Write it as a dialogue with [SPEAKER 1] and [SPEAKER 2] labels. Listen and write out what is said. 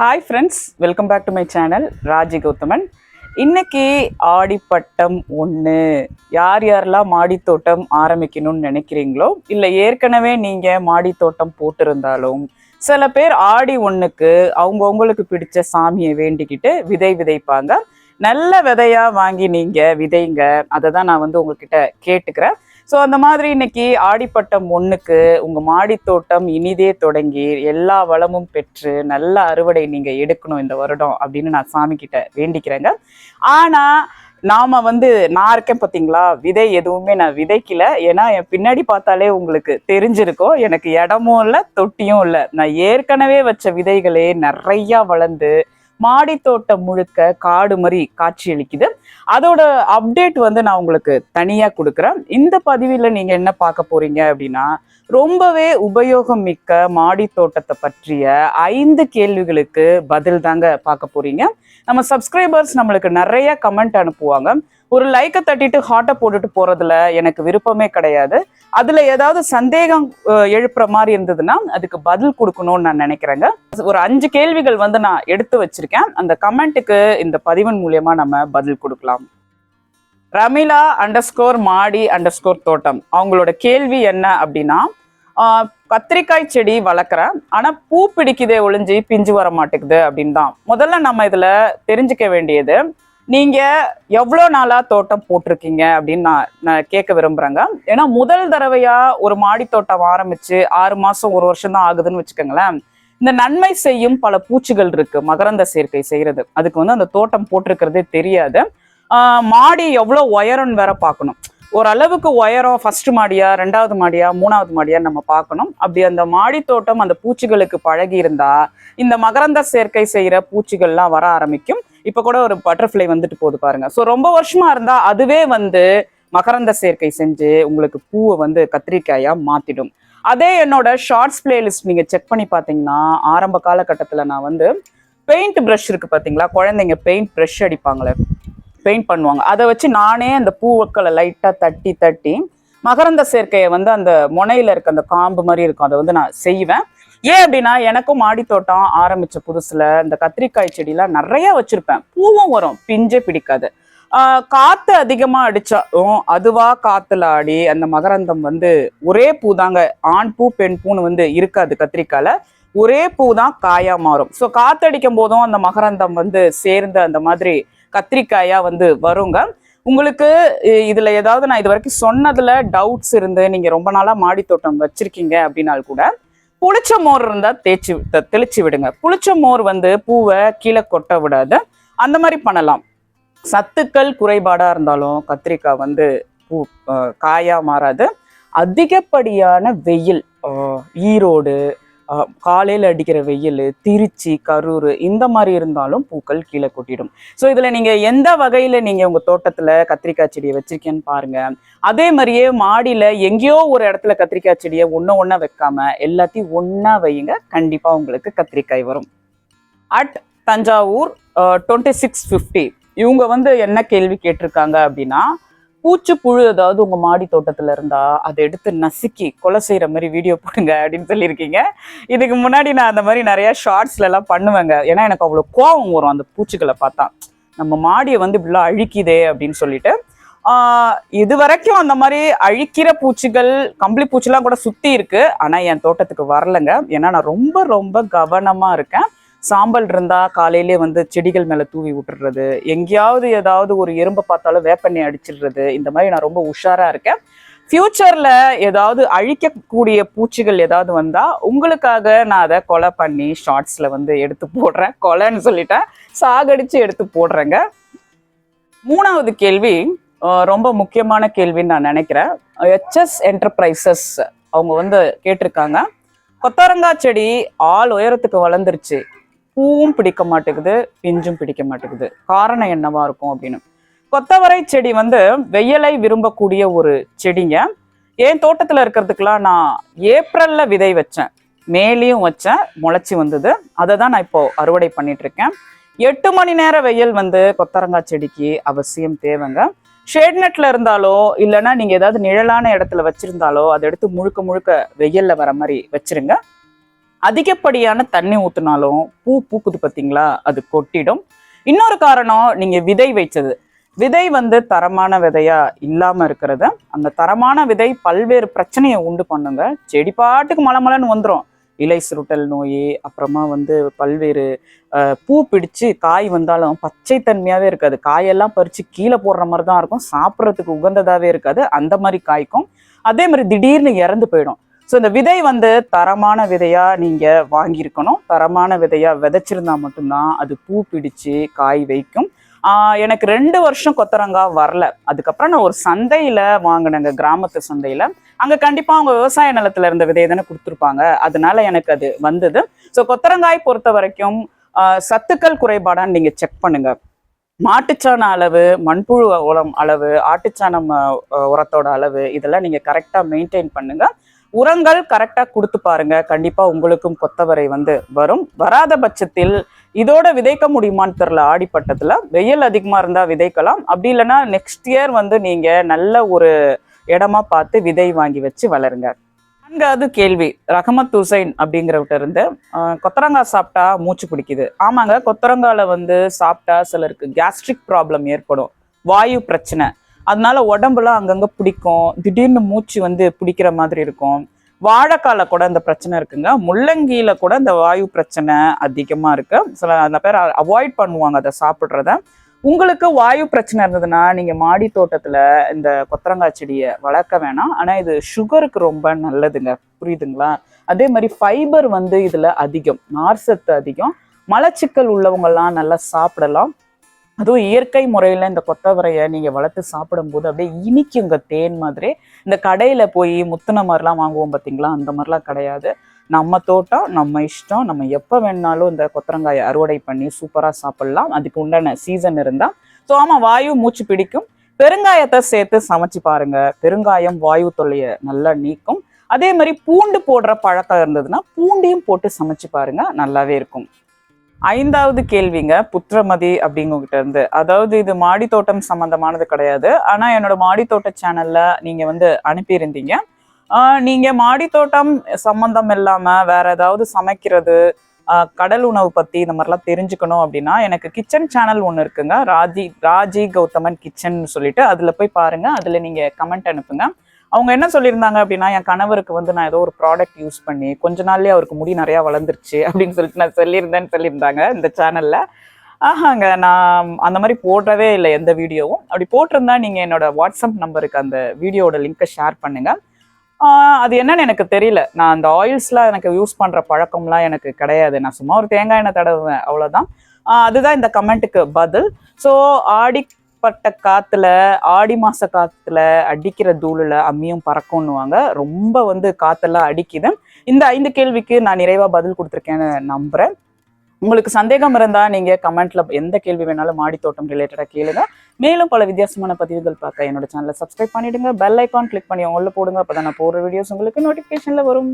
[SPEAKER 1] Hi friends welcome back to my channel Raji Gauthaman இன்னைக்கு ஆடிப்பட்டம் ஒன்று யார் யாரெல்லாம் மாடித்தோட்டம் ஆரம்பிக்கணும்னு நினைக்கிறீங்களோ இல்லை ஏற்கனவே நீங்கள் மாடித்தோட்டம் போட்டிருந்தாலும் சில பேர் ஆடி ஒன்றுக்கு அவங்கவுங்களுக்கு பிடிச்ச சாமியை வேண்டிக்கிட்டு விதை விதைப்பாங்க. நல்ல விதையாக வாங்கி நீங்கள் விதைங்க. அதை தான் நான் வந்து உங்ககிட்ட கேட்டுக்கிறேன். ஸோ அந்த மாதிரி இன்னைக்கு ஆடிப்பட்டம் ஒன்றுக்கு உங்கள் மாடித்தோட்டம் இனிதே தொடங்கி எல்லா வளமும் பெற்று நல்ல அறுவடை நீங்கள் எடுக்கணும் இந்த வருடம் அப்படின்னு நான் சாமி கிட்ட வேண்டிக்கிறேங்க. ஆனால் நாம வந்து நான் இருக்கேன் பார்த்தீங்களா விதை எதுவுமே நான் விதைக்கல. ஏன்னா என் பின்னாடி பார்த்தாலே உங்களுக்கு தெரிஞ்சிருக்கும். எனக்கு இடமும் இல்லை தொட்டியும் இல்லை. நான் ஏற்கனவே வச்ச விதைகளே நிறையா வளர்ந்து மாடித்தோட்டம் முழுக்க காடு மாதிரி காட்சியளிக்குது. அதோட அப்டேட் வந்து நான் உங்களுக்கு தனியாக கொடுக்குறேன். இந்த பதிவில் நீங்கள் என்ன பார்க்க போறீங்க அப்படின்னா ரொம்பவே உபயோகம் மிக்க மாடி தோட்டத்தை பற்றிய ஐந்து கேள்விகளுக்கு பதில் தாங்க பார்க்க போறீங்க. நம்ம சப்ஸ்கிரைபர்ஸ் நம்மளுக்கு நிறைய கமெண்ட் அனுப்புவாங்க. ஒரு லைக்கை தட்டிட்டு ஹார்ட்டை போட்டுட்டு போறதுல எனக்கு விருப்பமே கிடையாது. அதுல ஏதாவது சந்தேகம் எழுப்புற மாதிரி இருந்ததுன்னா அதுக்கு பதில் கொடுக்கணும்னு நான் நினைக்கிறேங்க. ஒரு அஞ்சு கேள்விகள் வந்து நான் எடுத்து வச்சிருக்கேன். அந்த கமெண்ட்டுக்கு இந்த பதிவின் மூலியமா நம்ம பதில் கொடுக்கலாம். ரமிலா அண்டர்ஸ்கோர் மாடி அண்டர்ஸ்கோர் தோட்டம். அவங்களோட கேள்வி என்ன அப்படின்னா கத்திரிக்காய் செடி வளர்க்குறேன். ஆனால் பூ பிடிக்குதே ஒளிஞ்சு பிஞ்சு வர மாட்டேங்குது அப்படின்னு தான். முதல்ல நம்ம இதில் தெரிஞ்சுக்க வேண்டியது நீங்க எவ்வளோ நாளா தோட்டம் போட்டிருக்கீங்க அப்படின்னு நான் நான் கேட்க விரும்புறேங்க. ஏன்னா முதல் தடவையா ஒரு மாடி தோட்டம் ஆரம்பிச்சு ஆறு மாசம் ஒரு வருஷம் தான் ஆகுதுன்னு வச்சுக்கோங்களேன். இந்த நன்மை செய்யும் பல பூச்சிகள் இருக்கு மகரந்த சேர்க்கை செய்யறது. அதுக்கு வந்து அந்த தோட்டம் போட்டிருக்கிறதே தெரியாது. மாடி எவ்வளோ உயரம்னு வேற பார்க்கணும். ஓரளவுக்கு உயரம் ஃபர்ஸ்ட் மாடியா ரெண்டாவது மாடியா மூணாவது மாடியா நம்ம பார்க்கணும். அப்படி அந்த மாடி தோட்டம் அந்த பூச்சிகளுக்கு பழகி இருந்தா இந்த மகரந்த சேர்க்கை செய்யற பூச்சிகள்லாம் வர ஆரம்பிக்கும். இப்போ கூட ஒரு பட்டர்ஃப்ளை வந்துட்டு போகுது பாருங்க. ஸோ ரொம்ப வருஷமா இருந்தா அதுவே வந்து மகரந்த சேர்க்கை செஞ்சு உங்களுக்கு பூவை வந்து கத்திரிக்காயா மாத்திடும். அதே என்னோட ஷார்ட்ஸ் பிளேலிஸ்ட் நீங்க செக் பண்ணி பார்த்தீங்கன்னா ஆரம்ப காலகட்டத்தில் நான் வந்து பெயிண்ட் ப்ரஷ் இருக்கு பாத்தீங்களா? குழந்தைங்க பெயிண்ட் ப்ரஷ் அடிப்பாங்களே பெயிண்ட் பண்ணுவாங்க. அதை வச்சு நானே அந்த பூக்களை லைட்டாக தட்டி தட்டி மகரந்த சேர்க்கையை வந்து அந்த முனையில இருக்க அந்த காம்பு மாதிரி இருக்கும். அதை வந்து நான் செய்வேன். ஏன் அப்படின்னா எனக்கும் மாடித்தோட்டம் ஆரம்பித்த ஆரம்பிச்ச புதுசுல இந்த கத்திரிக்காய் செடியெல்லாம் நிறைய வச்சிருப்பேன். பூவும் வரும் பிஞ்சே பிடிக்காது. காற்று காத்து அதிகமா அடிச்சாலும் அதுவா காத்துல ஆடி அந்த மகரந்தம் வந்து ஒரே பூ தாங்க ஆண் பூ பெண் பூன்னு வந்து இருக்காது கத்திரிக்காயில. ஒரே பூ தான் காயா மாறும். ஸோ காற்றடிக்கும் போதும் அந்த மகரந்தம் வந்து சேர்ந்து அந்த மாதிரி கத்திரிக்காயா வந்து வருங்க. உங்களுக்கு இதில் இதுல ஏதாவது நான் இது வரைக்கும் சொன்னதுல டவுட்ஸ் இருந்து நீங்க ரொம்ப நாளா மாடித்தோட்டம் வச்சிருக்கீங்க அப்படின்னால் கூட புளிச்ச மோர் இருந்தா தேய்ச்சி தெளிச்சு விடுங்க. புளிச்ச மோர் வந்து பூவை கீழே கொட்ட விடாது. அந்த மாதிரி பண்ணலாம். சத்துக்கள் குறைபாடா இருந்தாலும் கத்திரிக்காய் வந்து பூ காயாக காயா மாறாது. அதிகப்படியான வெயில் ஈரோடு காலையில் அடிக்கிற வெயில் திருச்சி கரூர் இந்த மாதிரி இருந்தாலும் பூக்கள் கீழே கொட்டிடும். ஸோ இதில் நீங்கள் எந்த வகையில் நீங்கள் உங்கள் தோட்டத்தில் கத்திரிக்காய் செடியை வச்சிருக்கேன்னு பாருங்க. அதே மாதிரியே மாடியில் எங்கேயோ ஒரு இடத்துல கத்திரிக்காய் செடியை ஒன்று ஒன்றா வைக்காம எல்லாத்தையும் ஒன்றா வையுங்க. கண்டிப்பாக உங்களுக்கு கத்திரிக்காய் வரும். At Thanjavur twenty six fifty இவங்க வந்து என்ன கேள்வி கேட்டிருக்காங்க அப்படின்னா பூச்சி புழு ஏதாவது உங்க மாடி தோட்டத்துல இருந்தா அதை எடுத்து நசுக்கி கொலை செய்யற மாதிரி வீடியோ போடுங்க அப்படின்னு சொல்லியிருக்கீங்க. இதுக்கு முன்னாடி நான் அந்த மாதிரி நிறைய ஷார்ட்ஸ்ல எல்லாம் பண்ணுவேங்க. ஏன்னா எனக்கு அவ்வளோ கோவம் வரும் அந்த பூச்சிகளை பார்த்தா. நம்ம மாடியை வந்து இப்படிலாம் அழிக்குதே அப்படின்னு சொல்லிட்டு. இது வரைக்கும் அந்த மாதிரி அழிக்கிற பூச்சிகள் கம்பளி பூச்சிலாம் கூட சுத்தி இருக்கு. ஆனா என் தோட்டத்துக்கு வரலைங்க. ஏன்னா நான் ரொம்ப ரொம்ப கவனமா இருக்கேன். சாம்பல் இருந்தா காலையிலே வந்து செடிகள் மேல தூவி விட்டுறது. எங்கேயாவது ஏதாவது ஒரு எறும்பை பார்த்தாலும் வேப்பெண்ணெய் அடிச்சிடுறது. இந்த மாதிரி நான் ரொம்ப உஷாரா இருக்கேன். ஃபியூச்சர்ல ஏதாவது அழிக்கக்கூடிய பூச்சிகள் ஏதாவது வந்தா உங்களுக்காக நான் அதை கொலை பண்ணி ஷார்ட்ஸ்ல வந்து எடுத்து போடுறேன். கொலைன்னு சொல்லிட்டேன். சாகடிச்சு எடுத்து போடுறேங்க. மூணாவது கேள்வி ரொம்ப முக்கியமான கேள்வின்னு நான் நினைக்கிறேன். ஹெச்எஸ் என்டர்பிரைசஸ் அவங்க வந்து கேட்டிருக்காங்க. கொத்தரங்காய் செடி ஆள் உயரத்துக்கு வளர்ந்துருச்சு. பூவும் பிடிக்க மாட்டேங்குது பிஞ்சும் பிடிக்க மாட்டேங்குது. காரணம் என்னவா இருக்கும் அப்படின்னு. கொத்தவரை செடி வந்து வெயிலை விரும்பக்கூடிய ஒரு செடிங்க. என் தோட்டத்தில் இருக்கிறதுக்கெலாம் நான் ஏப்ரலில் விதை வச்சேன். மேலேயும் வச்சேன் முளைச்சி வந்தது. அதை தான் நான் இப்போது அறுவடை பண்ணிகிட்ருக்கேன் எட்டு மணி நேர வெயில் வந்து கொத்தரங்காய் செடிக்கு அவசியம் தேவைங்க. ஷேட் நெட்ல இருந்தாலோ இல்லைன்னா நீங்கள் ஏதாவது நிழலான இடத்துல வச்சுருந்தாலோ அதை எடுத்து முழுக்க முழுக்க வெயிலில் வர மாதிரி வச்சிருங்க. அதிகப்படியான தண்ணி ஊத்துனாலும் பூ பூக்குது பார்த்தீங்களா அது கொட்டிடும். இன்னொரு காரணம் நீங்க விதை வைச்சது விதை வந்து தரமான விதையா இல்லாம இருக்கிறத அந்த தரமான விதை பல்வேறு பிரச்சனையை உண்டு பண்ணுங்க. செடி பாட்டுக்கு மலை மலைன்னு வந்துடும் இலை சுருட்டல் நோய் அப்புறமா வந்து பல்வேறு பூ பிடிச்சு காய் வந்தாலும் பச்சை தன்மையாவே இருக்காது. காயெல்லாம் பறிச்சு கீழே போடுற மாதிரி தான் இருக்கும். சாப்பிட்றதுக்கு உகந்ததாவே இருக்காது. அந்த மாதிரி காய்க்கும். அதே மாதிரி திடீர்னு இறந்து போயிடும். ஸோ இந்த விதை வந்து தரமான விதையாக நீங்கள் வாங்கியிருக்கணும். தரமான விதையாக விதைச்சிருந்தா மட்டும்தான் அது பூ பிடிச்சு காய் வைக்கும். எனக்கு ரெண்டு வருஷம் கொத்தரங்காய் வரல. அதுக்கப்புறம் நான் ஒரு சந்தையில் வாங்கினேங்க கிராமத்து சந்தையில். அங்கே கண்டிப்பாக அவங்க விவசாய நிலத்தில் இருந்த விதையை தானே கொடுத்துருப்பாங்க. அதனால எனக்கு அது வந்தது. ஸோ கொத்தரங்காய் பொறுத்த வரைக்கும் சத்துக்கள் குறைபாடான்னு நீங்கள் செக் பண்ணுங்கள் மாட்டுச்சாண அளவு மண்புழு உரம் அளவு ஆட்டுச்சாணம் உரத்தோட அளவு இதெல்லாம் நீங்கள் கரெக்டாக மெயின்டைன் பண்ணுங்கள் உரங்கள் கரெக்டாக கொடுத்து பாருங்க. கண்டிப்பாக உங்களுக்கும் கொத்தவரை வந்து வரும். வராத பட்சத்தில் இதோட விதைக்க முடியுமான்னு தெரில ஆடிப்பட்டத்தில் வெயில் அதிகமாக இருந்தால் விதைக்கலாம். அப்படி இல்லைன்னா நெக்ஸ்ட் இயர் வந்து நீங்கள் நல்ல ஒரு இடமா பார்த்து விதை வாங்கி வச்சு வளருங்க. நான்காவது கேள்வி. ரஹமத் ஹுசைன் அப்படிங்கிறவட்ட இருந்து கொத்தரங்காய் சாப்பிட்டா மூச்சு பிடிக்குது. ஆமாங்க கொத்தரங்கால வந்து சாப்பிட்டா சிலருக்கு கேஸ்ட்ரிக் ப்ராப்ளம் ஏற்படும். வாயு பிரச்சனை. அதனால உடம்புலாம் அங்கங்க பிடிக்கும். திடீர்னு மூச்சு வந்து பிடிக்கிற மாதிரி இருக்கும். வாழைக்கால கூட இந்த பிரச்சனை இருக்குங்க. முள்ளங்கியில கூட இந்த வாயு பிரச்சனை அதிகமாக இருக்கு. சில அந்த பேர் அவாய்ட் பண்ணுவாங்க அதை சாப்பிட்றத. உங்களுக்கு வாயு பிரச்சனை இருந்ததுன்னா நீங்கள் மாடி தோட்டத்தில் இந்த கொத்தரங்காய் செடியை வளர்க்க வேணாம். ஆனால் இது சுகருக்கு ரொம்ப நல்லதுங்க. புரியுதுங்களா? அதே மாதிரி ஃபைபர் வந்து இதில் அதிகம். நார்சத்து அதிகம். மலச்சிக்கல் உள்ளவங்கெல்லாம் நல்லா சாப்பிடலாம். அதுவும் இயற்கை முறையில் இந்த கொத்தவரையை நீங்கள் வளர்த்து சாப்பிடும்போது அப்படியே இனிக்குங்க தேன் மாதிரி. இந்த கடையில் போய் முத்துன மாதிரிலாம் வாங்குவோம் பார்த்தீங்களா அந்த மாதிரிலாம் கிடையாது. நம்ம தோட்டம் நம்ம இஷ்டம். நம்ம எப்போ வேணாலும் இந்த கொத்தரங்காயை அறுவடை பண்ணி சூப்பராக சாப்பிட்லாம். அதுக்கு உண்டான சீசன் இருந்தால் ஸோ ஆமாம் வாயு மூச்சு பிடிக்கும். பெருங்காயத்தை சேர்த்து சமைச்சு பாருங்க. பெருங்காயம் வாயு தொல்லையை நல்லா நீக்கும். அதே மாதிரி பூண்டு போடுற பழக்கம் இருந்ததுன்னா பூண்டையும் போட்டு சமைச்சு பாருங்க. நல்லாவே இருக்கும். ஐந்தாவது கேள்விங்க புத்திரமதி அப்படிங்ககிட்ட இருந்து. அதாவது இது மாடி தோட்டம் சம்பந்தமானது கிடையாது. ஆனா என்னோட மாடி தோட்ட சேனல்ல நீங்க வந்து அனுப்பியிருந்தீங்க. நீங்க மாடி தோட்டம் சம்பந்தம் இல்லாம வேற ஏதாவது சமைக்கிறது கடல் உணவு பத்தி இந்த மாதிரிலாம் தெரிஞ்சுக்கணும் அப்படின்னா எனக்கு கிச்சன் சேனல் ஒன்று இருக்குங்க. ராஜி ராஜி கௌதமன் கிச்சன் சொல்லிட்டு அதுல போய் பாருங்க. அதுல நீங்க கமெண்ட் அனுப்புங்க. அவங்க என்ன சொல்லியிருந்தாங்க அப்படின்னா என் கணவருக்கு வந்து நான் ஏதோ ஒரு ப்ராடக்ட் யூஸ் பண்ணி கொஞ்ச நாள்லயே அவருக்கு முடி நிறைய வளர்ந்துருச்சு அப்படின்னு சொல்லிட்டு நான் சொல்லியிருந்தேன்னு சொல்லியிருந்தாங்க இந்த சேனல்ல ஆஹாங்க நான் அந்த மாதிரி போடவே இல்லை எந்த வீடியோவும். அப்படி போட்டிருந்தா நீங்க என்னோட வாட்ஸ்அப் நம்பருக்கு அந்த வீடியோவோட லிங்கை ஷேர் பண்ணுங்க. அது என்னன்னு எனக்கு தெரியல. நான் அந்த ஆயில்ஸ்லாம் எனக்கு யூஸ் பண்ணுற பழக்கம்லாம் எனக்கு கிடையாது. நான் சும்மா ஒரு தேங்காய் எண்ணெய் தடவுவேன் அவ்வளோதான் அதுதான் இந்த கமெண்ட்டுக்கு பதில். ஸோ ஆடிப்பட்ட காத்துல ஆடி மாச காத்துல அடிக்கிற தூளுல அம்மியும் பறக்கும்னுவாங்க. ரொம்ப வந்து காத்தெல்லாம் அடிக்குது. இந்த ஐந்து கேள்விக்கு நான் நிறைவா பதில் கொடுத்துருக்கேன்னு நம்புறேன். உங்களுக்கு சந்தேகம் இருந்தா நீங்க கமெண்ட்ல எந்த கேள்வி வேணாலும் மாடி தோட்டம் ரிலேட்டடா கேளுங்க. மேலும் பல வித்தியாசமான பதிவுகள் பார்க்க என்னோட சேனலை சப்ஸ்கிரைப் பண்ணிடுங்க. பெல் ஐக்கான் கிளிக் பண்ணி உங்களை போடுங்க. அப்பதான் நான் போடுற வீடியோஸ் உங்களுக்கு நோட்டிபிகேஷன்ல வரும்.